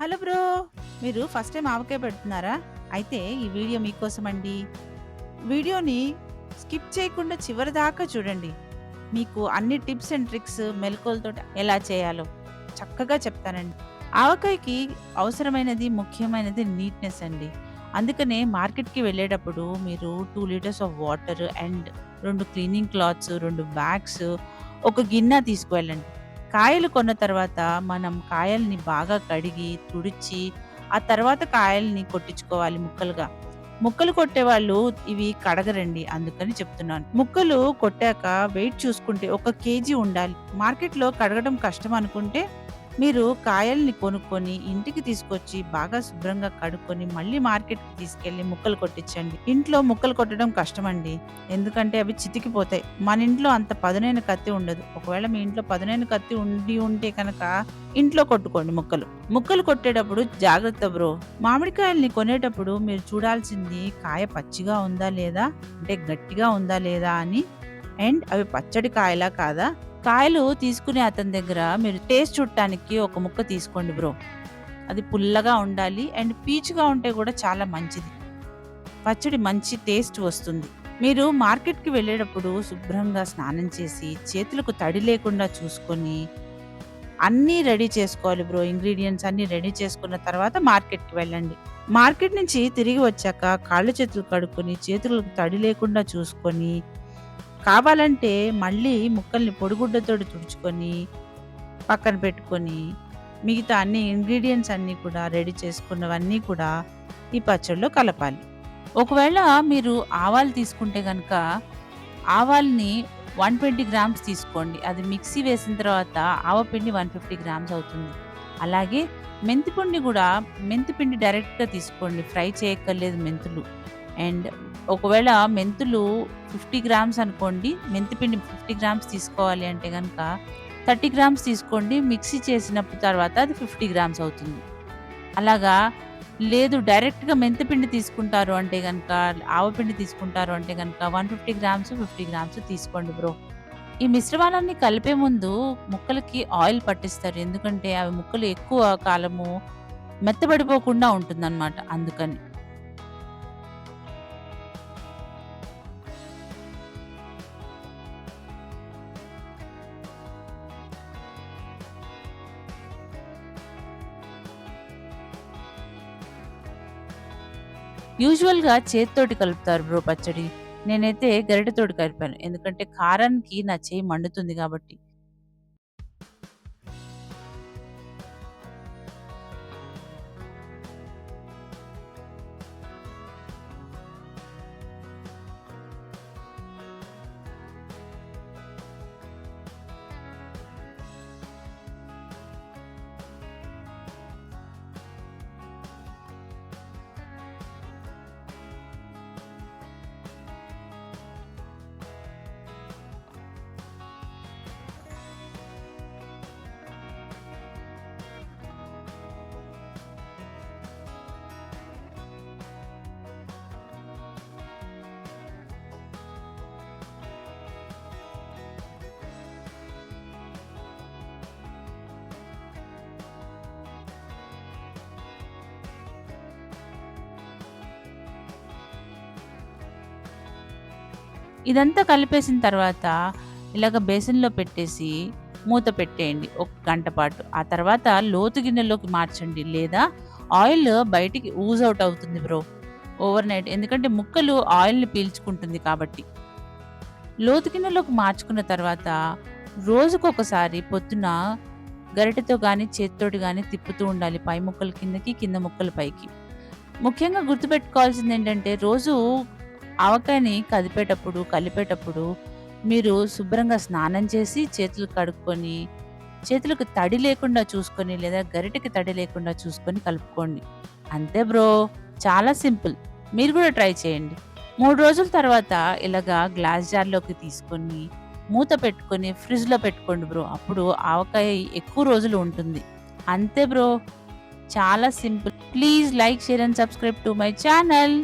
Hello bro మీరు first time ఆవకాయ పెడుతున్నారా? అయితే ఈ వీడియో మీకోసం అండి వీడియోని స్కిప్ చేయకుండా చివరి దాకా చూడండి. మీకు అన్ని టిప్స్ అండ్ ట్రిక్స్ మెలకులతో ఎలా చేయాలో చక్కగా చెప్తానండి. ఆవకాయకి అవసరమైనది ముఖ్యమైనది నీట్నెస్ అండి. అందుకనే మార్కెట్కి వెళ్ళేటప్పుడు మీరు two litres of water and రెండు క్లీనింగ్ క్లాత్స్ రెండు బ్యాగ్స్ ఒక గిన్నె తీసుకువెళ్ళండి. కాయలు కొన్న తర్వాత మనం కాయల్ని బాగా కడిగి తుడిచి ఆ తర్వాత కాయల్ని కొట్టించుకోవాలి ముక్కలుగా. ముక్కలు కొట్టేవాళ్ళు ఇవి కడగరండి అందుకని చెప్తున్నాను. ముక్కలు కొట్టాక వెయిట్ చూసుకుంటే ఒక కేజీ ఉండాలి. మార్కెట్లో కడగడం కష్టం అనుకుంటే మీరు కాయల్ని కొనుక్కొని ఇంటికి తీసుకొచ్చి బాగా శుభ్రంగా కడుక్కొని మళ్ళీ మార్కెట్కి తీసుకెళ్ళి ముక్కలు కొట్టించండి. ఇంట్లో ముక్కలు కొట్టడం కష్టమండి. ఎందుకంటే అవి చితికిపోతాయి. మన ఇంట్లో అంత పదునైన కత్తి ఉండదు. ఒకవేళ మీ ఇంట్లో పదునైన కత్తి ఉండి ఉంటే కనుక ఇంట్లో కొట్టుకోండి ముక్కలు. ముక్కలు కొట్టేటప్పుడు జాగ్రత్త బ్రో. మామిడికాయల్ని కొనేటప్పుడు మీరు చూడాల్సింది కాయ పచ్చిగా ఉందా లేదా? అంటే గట్టిగా ఉందా లేదా అని? అండ్ అవి పచ్చడి కాయలా కాదా? కాయలు తీసుకునే అతని దగ్గర మీరు టేస్ట్ చూడటానికి ఒక ముక్క తీసుకోండి బ్రో. అది పుల్లగా ఉండాలి అండ్ పీచుగా ఉంటే కూడా చాలా మంచిది. పచ్చడి మంచి టేస్ట్ వస్తుంది. మీరు మార్కెట్కి వెళ్ళేటప్పుడు శుభ్రంగా స్నానం చేసి చేతులకు తడి లేకుండా చూసుకొని అన్నీ రెడీ చేసుకోవాలి బ్రో. ఇంగ్రీడియంట్స్ అన్నీ రెడీ చేసుకున్న తర్వాత మార్కెట్కి వెళ్ళండి. మార్కెట్ నుంచి తిరిగి వచ్చాక కాళ్ళు చేతులు కడుక్కొని చేతులకు తడి లేకుండా చూసుకొని కావాలంటే మళ్ళీ ముక్కల్ని పొడిగుడ్డతో తుడుచుకొని పక్కన పెట్టుకొని మిగతా అన్ని ఇంగ్రీడియంట్స్ అన్నీ కూడా రెడీ చేసుకున్నవన్నీ కూడా ఈ పచ్చడిలో కలపాలి. ఒకవేళ మీరు ఆవాలు తీసుకుంటే కనుక ఆవాల్ని వన్ ట్వంటీ గ్రామ్స్ తీసుకోండి. అది మిక్సీ వేసిన తర్వాత ఆవపిండి వన్ ఫిఫ్టీ గ్రామ్స్ అవుతుంది. అలాగే మెంతిపిండి కూడా మెంతిపిండి డైరెక్ట్గా తీసుకోండి. ఫ్రై చేయక్కర్లేదు మెంతులు. అండ్ ఒకవేళ మెంతులు ఫిఫ్టీ గ్రామ్స్ అనుకోండి మెంతిపిండి ఫిఫ్టీ గ్రామ్స్ తీసుకోవాలి అంటే కనుక థర్టీ గ్రామ్స్ తీసుకోండి మిక్సీ చేసినప్పుడు తర్వాత అది ఫిఫ్టీ గ్రామ్స్ అవుతుంది. అలాగా లేదు డైరెక్ట్గా మెంతిపిండి తీసుకుంటారు అంటే కనుక ఆవపిండి తీసుకుంటారు అంటే కనుక one fifty grams fifty grams తీసుకోండి బ్రో. ఈ మిశ్రమాలన్నీ కలిపే ముందు ముక్కలకి ఆయిల్ పట్టిస్తారు. ఎందుకంటే అవి ముక్కలు ఎక్కువ కాలము మెత్తబడిపోకుండా ఉంటుందన్నమాట. అందుకని యూజువల్‌గా చేతితోటి కలుపుతారు బ్రో పచ్చడి. నేనైతే గరిటెతోటి కలిపాను. ఎందుకంటే కారానికి నా చేయి మండుతుంది కాబట్టి. ఇదంతా కలిపేసిన తర్వాత ఇలాగ బేసిన్‌లో పెట్టేసి మూత పెట్టేయండి ఒక గంట పాటు. ఆ తర్వాత లోతు గిన్నెలోకి మార్చండి. లేదా ఆయిల్ బయటికి ఊజ్ అవుట్ అవుతుంది బ్రో ఓవర్ నైట్ ఎందుకంటే ముక్కలు ఆయిల్‌ని పీల్చుకుంటుంది కాబట్టి. లోతు గిన్నెలోకి మార్చుకున్న తర్వాత రోజుకొకసారి పొద్దున గరిటెతో కానీ చేత్తోటి కానీ తిప్పుతూ ఉండాలి. పై ముక్కలు కిందకి, కింద ముక్కలు పైకి. ముఖ్యంగా గుర్తుపెట్టుకోవాల్సింది ఏంటంటే రోజు ఆవకాయని కదిపేటప్పుడు, కలిపేటప్పుడు మీరు శుభ్రంగా స్నానం చేసి చేతులు కడుక్కొని, చేతులకు తడి లేకుండా చూసుకొని లేదా గరిటకి తడి లేకుండా చూసుకొని కలుపుకోండి. అంతే బ్రో! చాలా సింపుల్. మీరు కూడా ట్రై చేయండి. మూడు రోజుల తర్వాత ఇలాగా గ్లాస్ జార్‌లోకి తీసుకొని, మూత పెట్టుకొని ఫ్రిడ్జ్‌లో పెట్టుకోండి బ్రో. అప్పుడు ఆవకాయ ఎక్కువ రోజులు ఉంటుంది. అంతే బ్రో! చాలా simple. Please like, share and subscribe to my channel.